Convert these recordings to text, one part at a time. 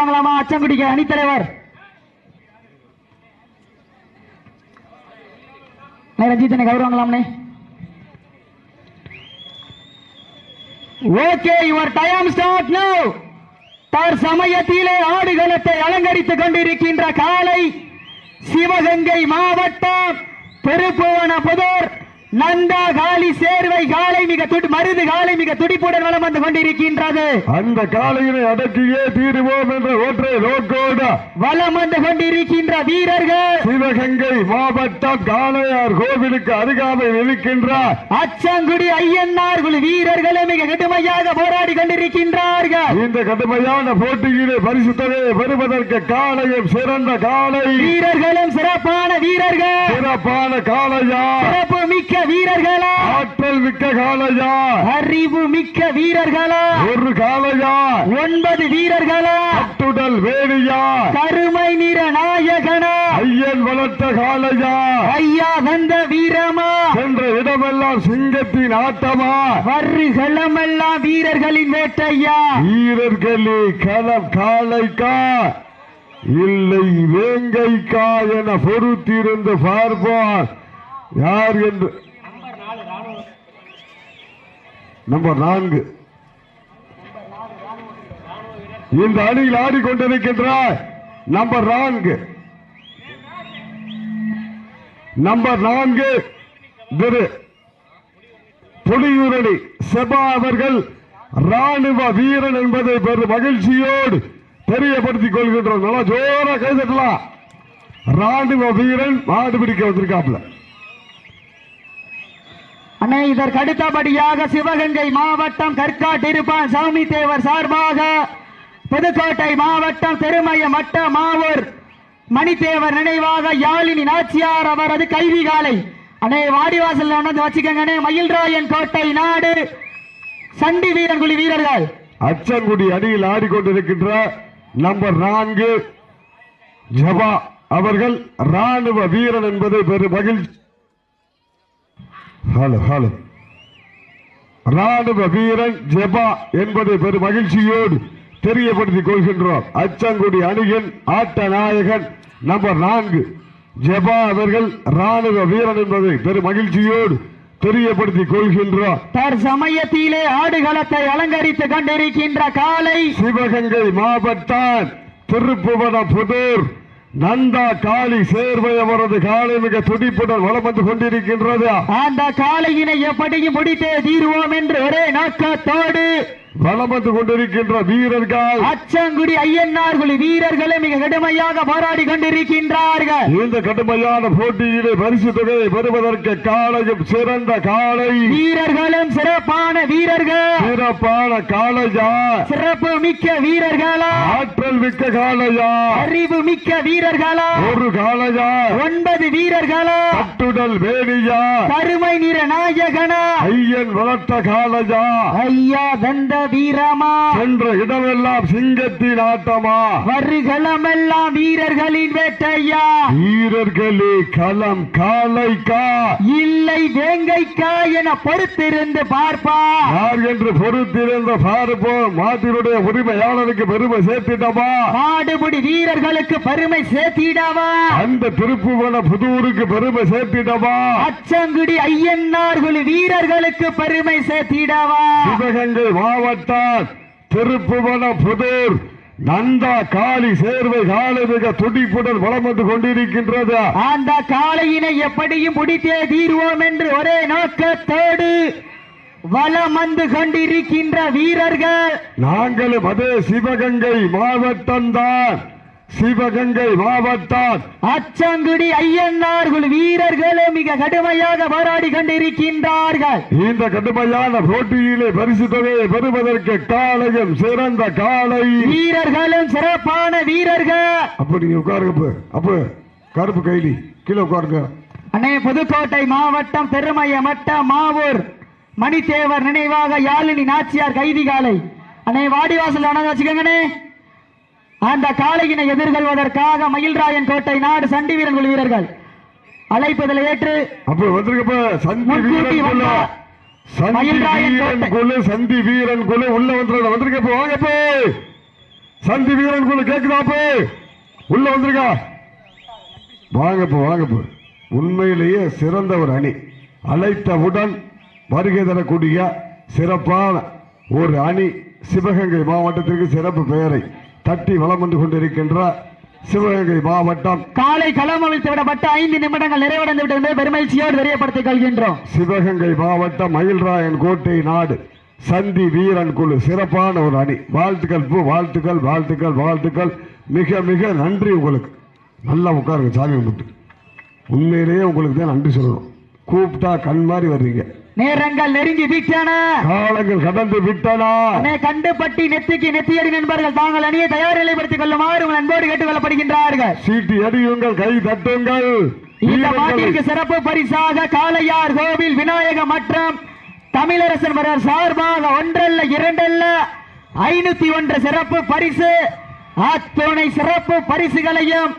கௌரவங்களாமா அச்சங்குடிக்க அணித்தலைவர். Ranjith கௌரவங்களாம்னே okay your time start no தற்சமயத்திலே ஆடுகளத்தை அலங்கரித்துக் கொண்டிருக்கின்ற காலை சிவகங்கை மாவட்டம் திருப்புவனபுதூர். நந்தா காளி சேர்வை காலை மிக துடி மருது காலை மிக துடிப்புடன் வலம் வந்து கொண்டிருக்கின்றது. அந்த காலையினை அடக்கியே தீருவோம் என்ற ஒற்றை நோக்கோடு வலம் வந்து கொண்டிருக்கின்ற வீரர்கள். சிவகங்கை மாவட்டம் காளையார் கோவிலுக்கு அருகாமையில் இருக்கின்ற அச்சங்குடி ஐயன்னார் குழு வீரர்களும் மிக கடுமையாக போராடி கொண்டிருக்கின்றார்கள். இந்த கடுமையான போட்டியிலே பரிசு தொகையை பெறுவதற்கு காளையும் சிறந்த காளை. வீரர்களும் சிறப்பான வீரர்கள். சிறப்பான காளையா சிறப்பு மிக்க வீரர்களா. ஆற்றல் மிக்க காளையா. அறிவு மிக்க வீரர்களா. ஒரு காளையா. ஒன்பது வீரர்களா. அட்டுடல் வேணியா. கருமை நிற நாயகனா. ஐயன் வளர்த்த காளையா. ஐயா வந்த வீரமா. சென்ற இடமெல்லாம் சிங்கத்தின் ஆட்டமா. வருகளமெல்லாம் வீரர்களின் வேட்டையா. வீரர்களே களம் காளைக்கா. இல்லை வேங்கைக்கா என பொறுத்திருந்து பார்ப்போம். யார் என்று நம்பர் நான்கு. இந்த அணியில் ஆடிக்கொண்டிருக்கின்ற நம்பர் நான்கு. நம்பர் நான்கு திரு புலியூரணி செபா அவர்கள் ராணுவ வீரன் என்பதை பெரும் மகிழ்ச்சியோடு தெரியப்படுத்திக் கொள்கின்றோம். நல்லா ஜோரா கைதட்டலாம் ராணுவ வீரன் மாடு பிடிக்க வந்திருக்காப்ல அண்ணே இதற்கு அடுத்தபடியாக சிவகங்கை மாவட்டம் கற்காட்டிருப்பான் சாமி தேவர் சார்பாக புதுக்கோட்டை மாவட்டம் திருமய மட்ட மாவூர் மணித்தேவர் நினைவாக யாழினி நாச்சியார் அவரது கைதி காலை. அண்ணே வாடிவாசல் வந்து வச்சுக்கோங்க மயில்ராயன் கோட்டை நாடு சண்டி வீரங்குடி வீரர்கள். அச்சங்குடி அணியில் ஆடிக்கொண்டிருக்கின்ற நம்பர் நான்கு ஜபா அவர்கள் ராணுவ வீரன் என்பது பெரும் மகிழ்ச்சி. Hello hello. ராணுவ வீரன் ஜெபா என்பதை பெரும் மகிழ்ச்சியோடு தெரியப்படுத்திக் கொள்கின்றோம். அச்சங்குடி அணியின் ஆட்ட நாயகன் நம்பர் நான்கு ஜெபா அவர்கள் ராணுவ வீரன் என்பதை பெரும் மகிழ்ச்சியோடு தெரியப்படுத்திக் கொள்கின்றோம். தற்சமயத்திலே ஆடுகளத்தை அலங்கரித்துக் கொண்டிருக்கின்ற காலை சிவகங்கை மாவட்டம் திருப்புவனம் புதூர் நந்தா காளி சேர்வை அவரது காலை மிக துடிப்புடன் வளம் வந்து கொண்டிருக்கின்றது. அந்த காளையினை எப்படியும் முடித்தே தீர்வோம் என்று ஒரே நோக்கத்தோடு வலம் வந்து கொண்டிருக்கின்ற வீரர்கள். அச்சங்குடி ஐயன்னார் குழு வீரர்களும் மிக கடுமையாக போராடி கொண்டிருக்கின்றார்கள். இந்த கடுமையான போட்டியிலே பரிசு தொகையை பெறுவதற்கு காளையும் சிறந்த காளை. வீரர்களும் சிறப்பான வீரர்கள். சிறப்பான காளையா? சிறப்பு மிக்க வீரர்களா? ஆற்றல் மிக்க காளையா? அறிவு மிக்க வீரர்களா? ஒரு காளையா? ஒன்பது வீரர்களா? கட்டுடல் வேணியா? கருமை நிற நாயகனா? ஐயன் வளர்த்த காளையா? ஐயா தந்த வீரமா சென்ற இடமெல்லாம் சிங்கத்தின் ஆட்டமா? வருகளமெல்லாம் வீரர்களின் வேட்டையா? வீரர்களே களம் காளைக்கா இல்லை. வேங்கைக்கா என பொறுத்திருந்து பார்ப்பா. யார் என்று பொறுத்திருந்த பார்ப்போம். மாட்டினுடைய உரிமையாளருக்கு பெருமை சேர்த்திட்டமா மாடுபிடி வீரர்களுக்கு பெருமை சேர்த்திடவா? அந்த திருப்புவன புதூருக்கு பெருமை சேர்த்திட்டமா அச்சங்குடி ஐயன்னார் குழு வீரர்களுக்கு பெருமை சேர்த்திடவா? சிவகங்கை மாவட்டம் திருப்புவன புதூர். நந்தா காளி சேர்வை காலை மிக துடிப்புடன் வலம் வந்து கொண்டிருக்கின்றது. அந்த காளையினை எப்படியும் முடித்தே தீர்வோம் என்று ஒரே நோக்கத்தோடு வலம் வந்து கொண்டிருக்கின்ற வீரர்கள். நாங்களும் அதே சிவகங்கை மாவட்டம் தான். சிவகங்கை மாவட்டம். அச்சங்குடி ஐயன்னார் குழு வீரர்களும் மிக கடுமையாக போராடி கொண்டிருக்கின்றார்கள். இந்த கடுமையான போட்டியிலே பரிசு தொகையை பெறுவதற்கு காளையும் சிறந்த காளை வீரர்களும் சிறப்பான வீரர்கள். அப்ப நீங்க உட்காருங்க அப்ப கருப்பு கைலி கீழே உட்காருங்க. அண்ணே புதுக்கோட்டை மாவட்டம் பெருமையமட்ட மாவூர். மணித்தேவர் நினைவாக யாழினி நாச்சியார் கைதி காலை. அண்ணே வாடிவாசல் வணங்க வச்சுக்கோங்கண்ணே அந்த காளையினை எதிர்கொள்வதற்காக மயில்ராயன் கோட்டை நாடு சண்டி வீரன் குழு வீரர்கள் அழைப்பதில் ஏற்று மயில்ராயன். குழு சந்தி வீரன் குழு உள்ள வந்துருக்க வந்திருக்கப்ப வாங்கப்ப சந்தி வீரன் குழு கேக்குதாப்பு உள்ள வந்திருக்கா? வாங்கப்பு வாங்கப்பு உண்மையிலேயே சிறந்த ஒரு அணி. அழைத்தவுடன் வருகை தரக்கூடிய சிறப்பான ஒரு அணி. சிவகங்கை மாவட்டத்திற்கு சிறப்பு பெயரை. தட்டி வளம் வந்து கொண்டிருக்கின்ற சிவகங்கை மாவட்டம். காலை களம் அவிழ்த்து விடப்பட்ட ஐந்து நிமிடங்கள் நிறைவடைந்து விட்டது. என்பதை பெருமகிழ்ச்சியோடு தெரியப்படுத்திக் கொள்கின்றோம். சிவகங்கை மாவட்டம் மயில்ராயன் கோட்டை நாடு. சந்தி வீரன் குழு சிறப்பான ஒரு அணி. வாழ்த்துக்கள் பூ வாழ்த்துக்கள் வாழ்த்துக்கள் வாழ்த்துக்கள். மிக மிக நன்றி உங்களுக்கு. நல்லா உட்காருங்க சாமி கும்பிட்டு. உண்மையிலேயே உங்களுக்கு தான் நன்றி சொல்லணும். கூப்பிட்டா கண் மாதிரி வர்றீங்க. நேரங்கள் நெருங்கி விட்டன. காலங்கள் கடந்து விட்டனா. கண்டுபட்டி நெத்திக்கு நெத்தியடி நண்பர்கள் தாங்கள் அணியை தயார் நிலைப்படுத்திக் கொள்ளுமாறு உங்கள் அன்போடு கேட்டுக் கொள்ளப்படுகின்றார்கள் சீட்டி அடியுங்கள் கை தட்டுங்கள். இந்த மாட்டிற்கு சிறப்பு பரிசாக காளையார் கோவில் விநாயக மற்றும் தமிழரசன் மலர் சார்பாக ஒன்றல்ல இரண்டல்ல ஐநூத்தி ஒன்று சிறப்பு பரிசு. அத்துணை சிறப்பு பரிசுகளையும்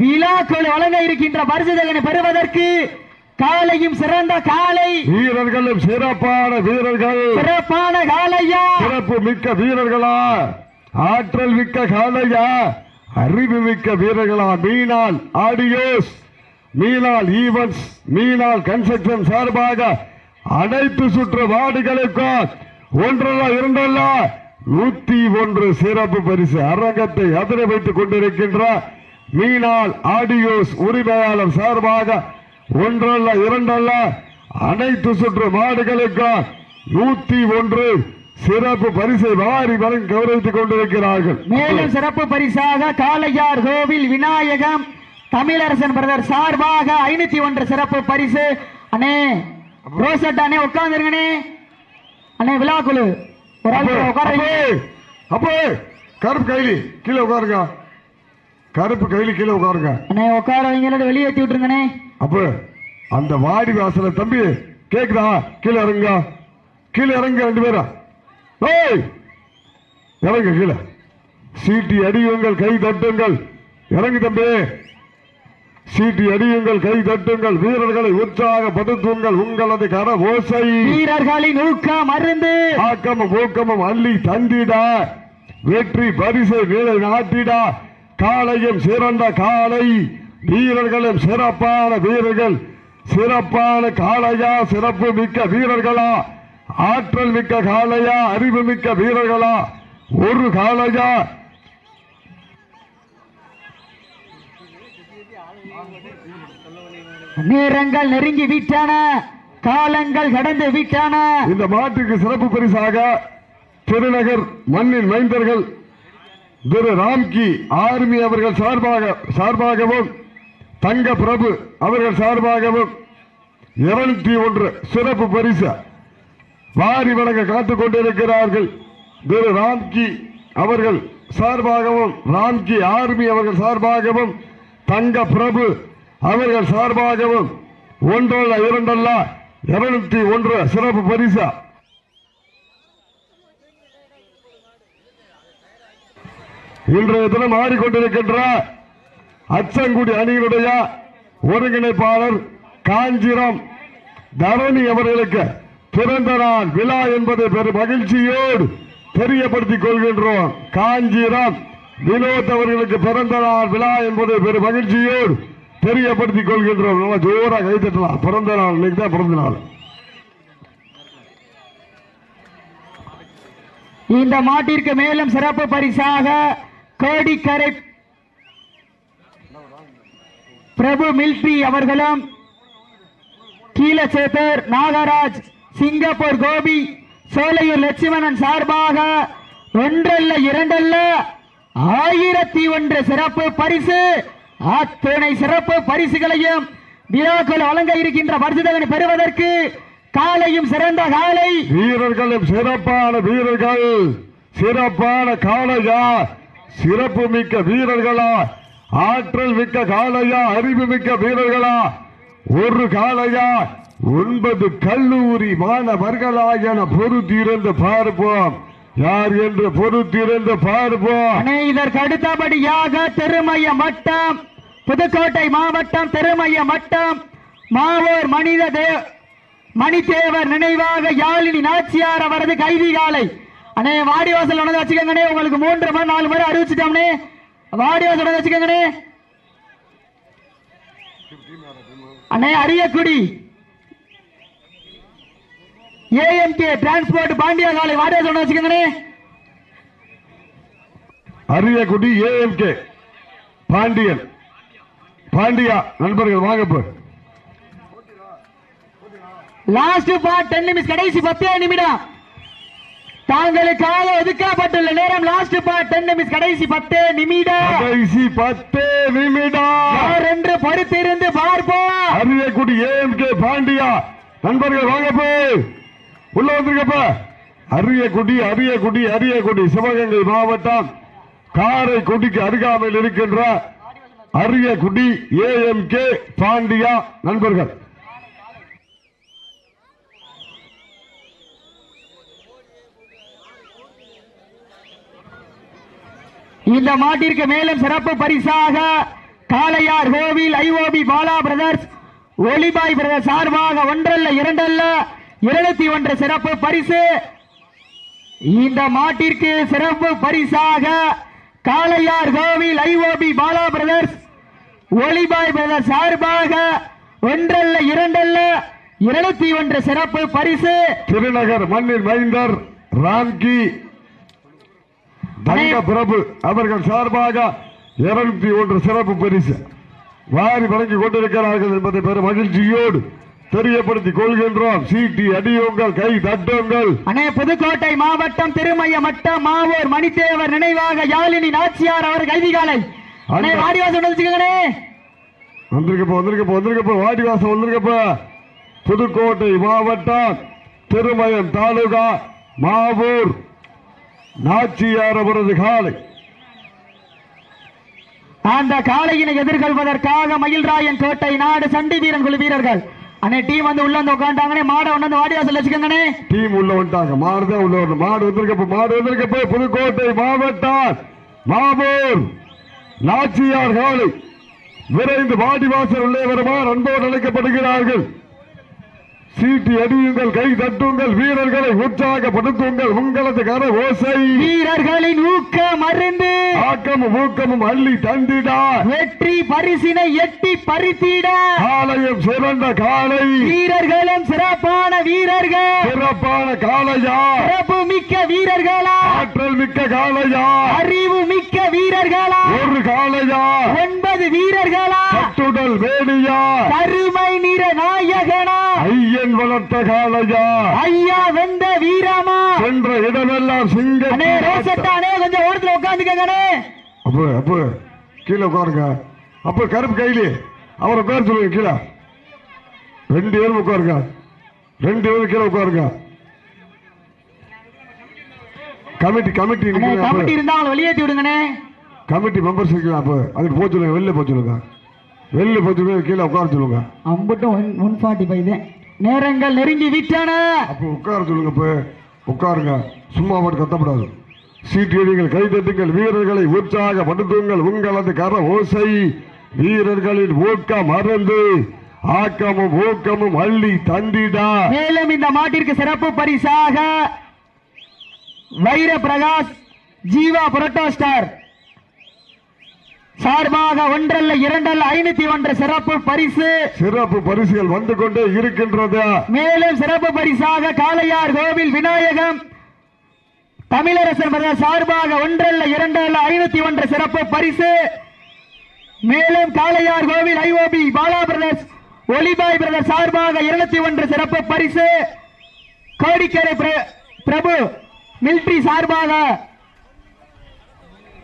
விழாக்கள் வழங்க இருக்கின்ற பரிசுதகனை பெறுவதற்கு காலையும் சிறந்த காலை. வீரர்களும் சிறப்பான வீரர்கள். சிறப்பான காலையா. சிறப்பு மிக்க வீரர்களா. ஆற்றல் மிக்க காளையா அறிவு மிக்க வீரர்களா. Meenal audios Meenal events Meenal construction சார்பாக அனைத்து சுற்று வார்டுகளுக்கும் ஒன்றல்ல இரண்டல்ல நூத்தி ஒன்று சிறப்பு பரிசு அரங்கத்தை அதிர வைத்துக் கொண்டிருக்கின்ற மீனால் ஆடியோஸ் உரிமையாளர் சார்பாக ஒன்றல்ல இரண்டல்ல அனைத்து சுற்று மாடுகளுக்கும் நூத்தி ஒன்று சிறப்பு பரிசை வாரி வழங்கி கௌரவித்துக் கொண்டிருக்கிறார்கள். மேலும் சிறப்பு பரிசாக காளையார் கோவில் விநாயகம் தமிழரசன் பிரதர் சார்பாக ஐநூத்தி ஒன்று சிறப்பு பரிசு. அண்ணே ரோசட் அண்ணே உட்கார்ந்துருங்கண்ணே. அண்ணே விழாக்குழு ஒரு ஆள் அப்போ, உட்கார அப்போ, கருப்பு கைலி கீழே உட்காருங்க. கருப்பு கைலி கீழே உட்காருங்க. அண்ணே உட்கார வெளியே ஏத்தி விட்டுருங்கண்ணே. அப்போ அந்த வாடி வாசல தம்பி கேக்குதா? கீழே இறங்க. கீழே இறங்க ரெண்டு பேரும் ஏய் இறங்க கீழே. சீட்டி அடியுங்கள் கை தட்டுங்கள். இறங்கு தம்பி. சீட்டி அடியுங்கள் கை தட்டுங்கள். வீரர்களை உற்சாகப்படுத்துங்கள். உங்களது கர ஓசை வீரர்களின் ஊக்கம் மருந்து. ஆக்கமும் ஊக்கமும் அள்ளி தந்திட. வெற்றி பரிசை நிலை நாட்டிட. காலையும் சிறந்த காலை வீரர்களும் சிறப்பான வீரர்கள். சிறப்பான காளையா சிறப்பு மிக்க வீரர்களா? ஆற்றல் மிக்க காளையா அறிவு மிக்க வீரர்களா? ஒரு காளையா? நேரங்கள் நெருங்கி விட்டன காலங்கள் கடந்து விட்டன. இந்த மாட்டுக்கு சிறப்பு பரிசாக திருநகர் மண்ணின் மைந்தர்கள் திரு ராம்கி ஆர்மி அவர்கள் சார்பாக சார்பாகவும் தங்க பிரபு அவர்கள் சார்பாகவும் இருநூத்தி ஒன்று சிறப்பு பரிசு வாரி வழங்க காத்துக் கொண்டிருக்கிறார்கள். திரு ராம்கி அவர்கள் சார்பாகவும் ராம்கி ஆர்மி அவர்கள் சார்பாகவும் தங்க பிரபு அவர்கள் சார்பாகவும் ஒன்றல்ல இரண்டல்ல இருநூத்தி ஒன்று சிறப்பு பரிசு. இன்றைய தினம் ஆடிக்கொண்டிருக்கின்ற அச்சங்குடி அணியினுடைய ஒருங்கிணைப்பாளர் காஞ்சிரம். தரணி அவர்களுக்கு பிறந்த நாள் விழா என்பதை பெரும் மகிழ்ச்சியோடு தெரியப்படுத்திக் கொள்கின்றோம். காஞ்சிரம் வினோத் அவர்களுக்கு பிறந்த நாள் விழா என்பதை பெரும் மகிழ்ச்சியோடு தெரியப்படுத்திக் கொள்கின்றோம். நல்லா ஜோரா கைத்தட்டலாம் பிறந்த நாள் இன்னைக்கு தான் பிறந்த நாள். இந்த மாட்டிற்கு மேலும் சிறப்பு பரிசாக கோடிக்கரை பிரபு மில்ட்ரி அவர்களும் கீழச்சேத்தர் நாகராஜ் சிங்கப்பூர் கோபி சோலையூர் லட்சுமணன் சார்பாக ஒன்றல்ல இரண்டல்ல ஆயிரத்தி ஒன்று சிறப்பு பரிசு. அத்துணை சிறப்பு பரிசுகளையும் விழாக்கள் வழங்க இருக்கின்ற பரிசுதகனை பெறுவதற்கு காலையும் சிறந்த காலை. வீரர்களும் சிறப்பான வீரர்கள் சிறப்பான காலையா சிறப்பு மிக்க வீரர்களா ஆற்றல் மிக்க காளையா அறிவு மிக்க வீரர்களா? ஒரு காளையா ஒன்பது கல்லூரி மாணவர்களா என பொறுத்திருந்து பார்ப்போம். யார் என்று பொறுத்திருந்து பார்ப்போம். இதற்கு அடுத்தபடியாக திருமய மட்டம் புதுக்கோட்டை மாவட்டம் திருமய மட்டம் மாவோர் மனித தே மணிதேவர் நினைவாக யாழினி நாச்சியார் அவரது கைதி காலை. அண்ணே வாடி வாசல் வச்சுக்கோங்கண்ணே உங்களுக்கு மூன்று மணி நாலு மணி அறிவிச்சுட்டோம்னே வாடி வாசல் உணர்ந்து வச்சுக்கோங்கண்ணே. அண்ணே அரியக்குடி. ஏஎம்கே டிரான்ஸ்போர்ட் பாண்டியா காலை வாடி வாசல் உணர்ந்து வச்சுக்கோங்கண்ணே. அரியக்குடி ஏஎம்கே பாண்டியன். பாண்டியா நண்பர்கள் வாங்க லாஸ்ட் பார்ட் டென் நிமிஷம் கடைசி பத்தே நிமிடம். தாங்களுக்காக ஒதுக்கப்பட்டுள்ள நேரம் லாஸ்ட் பார்ட் டென் நிமிஷம் கடைசி பத்தே நிமிடம். கடைசி பத்து நிமிடம். யார் என்று பொறுத்திருந்து பார்ப்போம். அரியக்குடி ஏஎம்கே பாண்டியா. நண்பர்கள் வாங்க போய் உள்ள வந்திருக்கப்ப அரியக்குடி அரியக்குடி அரியக்குடி சிவகங்கை மாவட்டம் காரைக்குடிக்கு அருகாமையில் இருக்கின்ற அரியக்குடி ஏஎம்கே பாண்டியா. நண்பர்கள் இந்த மாட்டிற்கு மேலும் சிறப்பு பரிசாக காளையார் கோவில் ஐஓபி பாலா பிரதர்ஸ் ஒளிபாய் பிரதர்ஸ் சார்பாக ஒன்றல்ல இரண்டல்ல இருநூத்தி ஒன்று சிறப்பு பரிசு. இந்த மாட்டிற்கு சிறப்பு பரிசாக காளையார் கோவில் ஐஓபி பாலா பிரதர்ஸ் ஒளிபாய் பிரதர்ஸ் சார்பாக ஒன்றல்ல இரண்டல்ல இருநூத்தி ஒன்று சிறப்பு பரிசு. திருநகர் மண்ணின் மைந்தர் ராம்கி தங்க பிரபு அவர்கள் சார்பாக இருநூத்தி ஒன்று சிறப்பு பரிசு வாரி வழங்கிக் கொண்டிருக்கிறார்கள் என்பதை பெரும் மகிழ்ச்சியோடு தெரியப்படுத்திக் கொள்கின்றோம். சீட்டி அடியுங்கள் கை தட்டுங்கள். அண்ணே புதுக்கோட்டை மாவட்டம் திருமய மட்டம் மாவூர் மணித்தேவர் நினைவாக யாழினி நாச்சியார் அவர் கைதிகாலை அண்ணே வாடிவாசம் வச்சுக்கோங்கண்ணே. வந்திருக்கப்ப வந்திருக்கப்ப வந்திருக்கப்ப வாடிவாசம் வந்திருக்கப்ப புதுக்கோட்டை மாவட்டம் திருமயம் தாலுகா மாவூர் நாச்சியார் அவரது காலை. அந்த காளையினை எதிர்கொள்வதற்காக மயில்ராயன் கோட்டை நாடு சண்டி வீரன் குழு வீரர்கள். அண்ணே டீம் வந்து உள்ள வந்து உட்காந்துட்டாங்கண்ணே மாடை ஒண்ணு வந்து வாடிவாசல் வச்சுக்கோங்கண்ணே. டீம் உள்ள வந்துட்டாங்க மாடு தான் உள்ள வரணும். மாடு வந்திருக்கப்ப மாடு வந்திருக்கப்ப புதுக்கோட்டை மாவட்டம் மாவூர் நாச்சியார் காலை. விரைந்து வாடிவாசல் உள்ளே வருமாறு அன்போடு அழைக்கப்படுகிறார்கள். சீட்டி அடியுங்கள் கை தட்டுங்கள் வீரர்களை உற்சாகப்படுத்துங்கள் உங்களது கர ஓசை வீரர்களின் ஊக்கம் அருந்து. ஆக்கமும் ஊக்கமும் அள்ளி தந்திட. வெற்றி பரிசினை எட்டி பறித்திட. காலையும் சிறந்த காலை வீரர்களும் சிறப்பான வீரர்கள். சிறப்பான காளையா. சிறப்பு மிக்க வீரர்களா. ஆற்றல் மிக்க காளையா. அறிவு மிக்க வீரர்களா? ஒரு காளையா? ஒன்பது வீரர்களா? கட்டுடல் வேணியா? கருமை நிற நாயகனா? ஐயன் வளர்த்த காளையா? ஐயா வெந்த வீரமா? சென்ற இடமெல்லாம் சிங்க அண்ணே ரோசட்டா அண்ணே கொஞ்சம் ஓரத்துல உட்காந்துக்கங்கண்ணே அப்ப அப்ப கீழே உட்காருங்க. அப்ப கருப்பு கைலி அவரை பேர் சொல்லுங்க கீழே. ரெண்டு பேரும் உட்காருங்க. ரெண்டு பேரும் கீழே உட்காருங்க. Committee committee committee. இருந்தா அவங்களை வெளியேற்றி விடுங்கண்ணே. கமிட்டி மெம்பர்ஸ் இருக்கலாம் அப்ப. அதுக்கு போக சொல்லுங்க வெளில போக சொல்லுங்க. வெளில போக சொல்லுங்க கீழே உட்கார சொல்லுங்க. அம்பட்டும் ஒன் ஒன் ஃபார்ட்டி ஃபைவ் தான் நேரங்கள் நெருங்கி விட்டன. அப்போ உட்கார சொல்லுங்க இப்ப. உட்காருங்க. சும்மா மட்டும் கத்தப்படாது. சீட்டியடிகள் கைதட்டுங்கள் வீரர்களை உற்சாகப்படுத்துங்கள் உங்களது கர ஓசை வீரர்களின் ஊக்கம் மறந்து ஆக்கமும் ஊக்கமும் அள்ளி தந்திடா. மேலும் இந்த மாட்டிற்கு சிறப்பு பரிசாக வைர பிரகாஷ் ஜீவா புரோட்டோ ஸ்டார் சார்பாக ஒன்றல்ல இரண்டல்ல ஐநூத்தி ஒன்று சிறப்பு பரிசு. சிறப்பு பரிசுகள் வந்து கொண்டே இருக்கின்றது. மேலும் சிறப்பு பரிசாக காளையார் கோவில் விநாயகம். தமிழரசன் சார்பாக ஒன்றல்ல இரண்டல்ல ஐநூத்தி ஒன்று சிறப்பு பரிசு. மேலும் காளையார் கோவில் ஐஓபி பாலா பிரதர்ஸ் ஒலிபாய் பிரதர் சார்பாக இருநூத்தி ஒன்று சிறப்பு பரிசு. கோடிக்கரை பிர- பிரபு மிலிட்ரி சார்பாக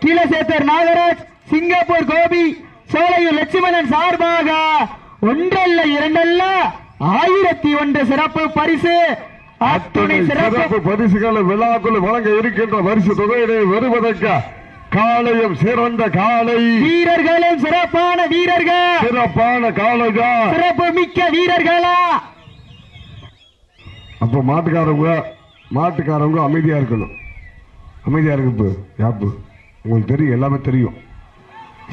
கீழசேத்தர் நாகராஜ் சிங்கப்பூர் கோபி சோலையூர் லட்சுமணன் சார்பாக ஒன்றல்ல இரண்டல்ல ஆயிரத்தி ஒன்று சிறப்பு பரிசு. அத்துணை சிறப்பு பரிசுகளை விழாக்குள் வழங்க இருக்கின்ற பரிசு தொகையினை வருவதற்கு காலையும் சிறந்த காலை வீரர்களும் சிறப்பான வீரர்கள். சிறப்பான காலையா சிறப்பு மிக்க வீரர்களா. அப்போ மாட்டுக்காரவங்க மாட்டுக்காரவங்க அமைதியா இருக்கணும். அமைதியா இருக்கு யாப்பு உங்களுக்கு தெரியும் எல்லாமே தெரியும்.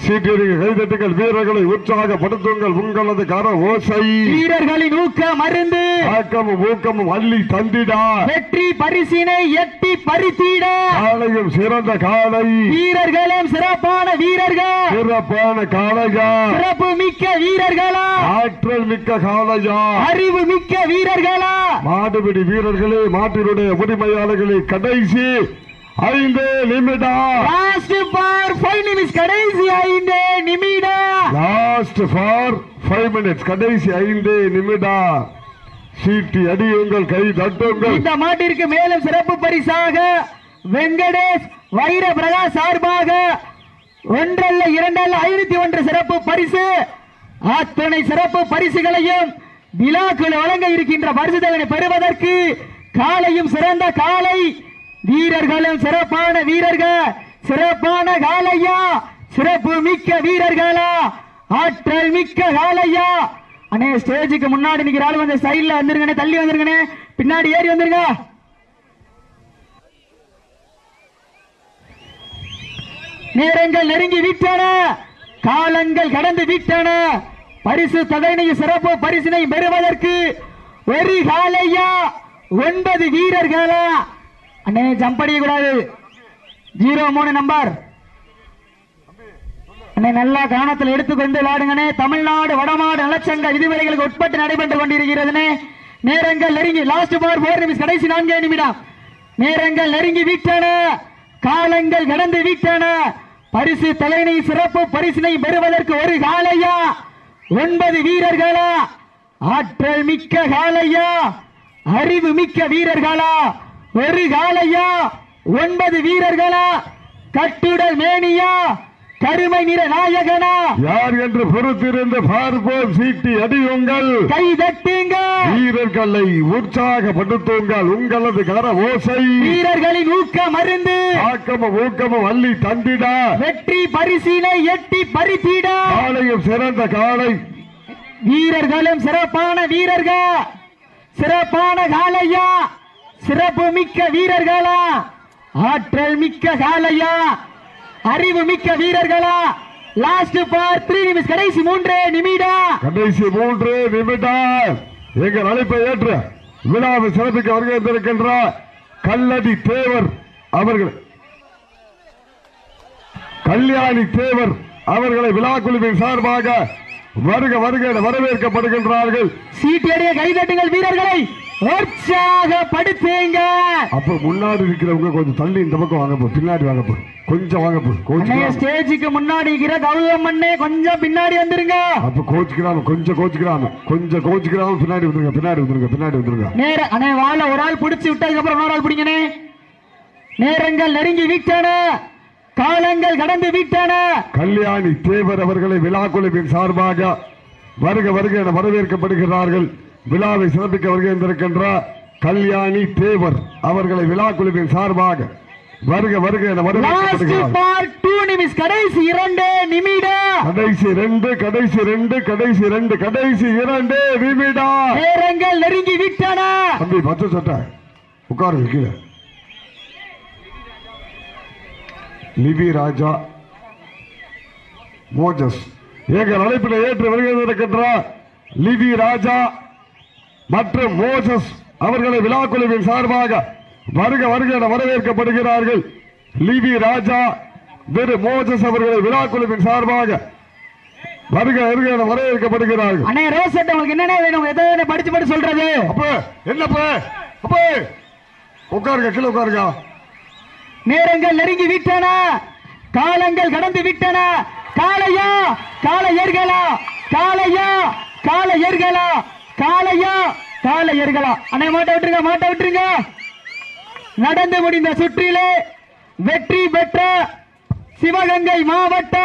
சீட்டியடிக்க கைதட்டுங்கள் வீரர்களை உற்சாகப்படுத்துங்கள். உங்களது கர ஓசை. வீரர்களின் ஊக்க மருந்து ஆக்கமும் ஊக்கமும் அள்ளி தந்திடா. வெற்றி பரிசினை எட்டி பறித்திட. காலையும் சிறந்த காலை வீரர்களும் சிறப்பான வீரர்கள். சிறப்பான காளையா சிறப்பு மிக்க வீரர்களா? ஆற்றல் மிக்க காளையா? அறிவு மிக்க வீரர்களா? மாடுபிடி வீரர்களே மாட்டினுடைய உரிமையாளர்களே கடைசி ஐந்து நிமிடம். லாஸ்ட் பார் ஃபைவ் நிமிஷம் கடைசி ஐந்து நிமிடம். லாஸ்ட் ஃபார் ஃபைவ் மினிட்ஸ் கடைசி ஐந்து நிமிடம். சீட்டி அடியுங்கள் கை தட்டுங்கள். இந்த மாட்டிற்கு மேலும் சிறப்பு பரிசாக வெங்கடேஷ் வைர பிரகாஷ் சார்பாக ஒன்றல்ல இரண்டல்ல ஐநூத்தி ஒன்று சிறப்பு பரிசு. அத்தனை சிறப்பு பரிசுகளையும் விழாக்கள் வழங்க இருக்கின்ற பரிசுதவனை பெறுவதற்கு காலையும் சிறந்த காலை. வீரர்களும் சிறப்பான வீரர்கள் சிறப்பான காலையா? சிறப்பு மிக்க வீரர்களா? ஆற்றல் மிக்க காலையா? அண்ணே ஸ்டேஜுக்கு முன்னாடி நிக்கிற ஆள் வந்து சைட்ல வந்துருங்கண்ணே தள்ளி வந்துருங்கண்ணே. பின்னாடி ஏறி வந்துருங்க. நேரங்கள் நெருங்கி விட்டன. காலங்கள் கடந்து விட்டன. பரிசு தொகையினையும் சிறப்பு பரிசினை பெறுவதற்கு ஒரு காலையா? ஒன்பது வீரர்களா? அண்ணே ஜம்ப் அடிக்க கூடாது ஜீரோ மூணு நம்பர் அண்ணே நல்லா கவனத்தில் எடுத்துக்கொண்டு விளையாடுங்கண்ணே. தமிழ்நாடு வடமாடு நலச்சங்க விதிமுறைகளுக்கு உட்பட்டு நடைபெற்று கொண்டிருக்கிறதுனே நேரங்கள் நெருங்கி லாஸ்ட் பார் போர் நிமிஷம் கடைசி நான்கே நிமிடம். நேரங்கள் நெருங்கி விட்டன காலங்கள் கடந்து விட்டன பரிசு தலைனை சிறப்பு பரிசினை பெறுவதற்கு ஒரு காலையா? ஒன்பது வீரர்களா? ஆற்றல் மிக்க காலையா அறிவு மிக்க வீரர்களா? ஒரு காலையா ஒன்பது வீரர்களா? கட்டுடல் மேனியா? கருமை நிற நாயகனா? யார் என்று பொறுத்திருந்து பார்ப்போம் சீட்டி அடியுங்கள். கை தட்டுங்க வீரர்களை உற்சாகப்படுத்துங்கள் உங்களது கர ஓசை வீரர்களின் ஊக்க மருந்து ஆக்கமும் ஊக்கமும் அள்ளி தந்திட. வெற்றி பரிசினை எட்டி பறித்திட. காலையும் சிறந்த காலை. வீரர்களும் சிறப்பான வீரர்கள். சிறப்பான காலையா. சிறப்பு மிக்க வீரர்களா. ஆற்றல் மிக்க காலையா. அறிவு மிக்க வீரர்களா. லாஸ்ட் பார் த்ரீ நிமிஷம் கடைசி மூன்றே நிமிடம். கடைசி மூன்று நிமிடம். எங்கள் அழைப்பை ஏற்று விழாவை சிறப்பிக்க வருகின்றிருக்கின்ற கல்லடி தேவர் அவர்கள். கல்யாணி தேவர் அவர்களை விழா குழுவின் சார்பாக வருக வருக வரவேற்கப்படுகின்றார்கள். சீட்டியடைய கைதட்டுங்கள் வீரர்களை உற்சாகப்படுத்துங்க அப்ப முன்னாடி இருக்கிறவங்க கொஞ்சம் தள்ளி இந்த பக்கம் வாங்க பின்னாடி வாங்க போ. கொஞ்சம் வாங்க கோச்சுக்கிறாம ஸ்டேஜுக்கு முன்னாடி இருக்கிற கௌதம் அண்ணே கொஞ்சம் பின்னாடி வந்துருங்க. அப்ப கோச்சுக்கிறாம கொஞ்சம் கோச்சுக்கிறாம கொஞ்சம் கோச்சுக்கிறாம பின்னாடி வந்துருங்க பின்னாடி வந்துருங்க பின்னாடி வந்துருங்க. நேர அண்ணே வாழ ஒரு ஆள் பிடிச்சு விட்டதுக்கு அப்புறம் இன்னொரு ஆள் பிடிங்கனே நேரங்கள் நெருங்கி விட்டன. காலங்கள் கடந்து விட்டன. கல்யாணி தேவர் அவர்களை விழா குழுவின் சார்பாக வருக வருக என வரவேற்கப்படுகிறார்கள். விழாவை சிறப்பிக்க வருகின்றிருக்கின்ற கல்யாணி தேவர் அவர்களை விழா குழுவின் சார்பாக வருக வருக என கடைசி இரண்டு நிமிடம். கடைசி ரெண்டு கடைசி ரெண்டு கடைசி ரெண்டு கடைசி இரண்டு நிமிடம். நேரங்கள் நெருங்கி விட்டன. தம்பி பத்து சட்டை. உட்காருங்க கீழே. ராஜா மோஜஸ். எங்கள் அழைப்பில் ஏற்று வருகின்ற லிவி ராஜா மற்றும் மோசஸ் அவர்களை விழா குழுவின் சார்பாக வருக வருக என வரவேற்கப்படுகிறார்கள். லிவி ராஜா திரு மோசஸ் அவர்களை விழா குழுவின் சார்பாக வருக வருக என வரவேற்கப்படுகிறார்கள். அண்ணே ரோசட் உங்களுக்கு என்னென்ன வேணும்? எதை வேணும்? படிச்சு படிச்சு சொல்றது. அப்ப என்னப்ப? அப்ப உட்காருங்க கீழே உட்காருங்க. நேரங்கள் நெருங்கி விட்டன. காலங்கள் கடந்து விட்டன. காளையா காளையர்களா காளையா காலையா காலை காளையர்களா அண்ணா மாட்ட விட்டுருங்க மாட்ட விட்டுருங்க. நடந்து முடிந்த சுற்றிலே வெற்றி பெற்ற சிவகங்கை மாவட்டம்.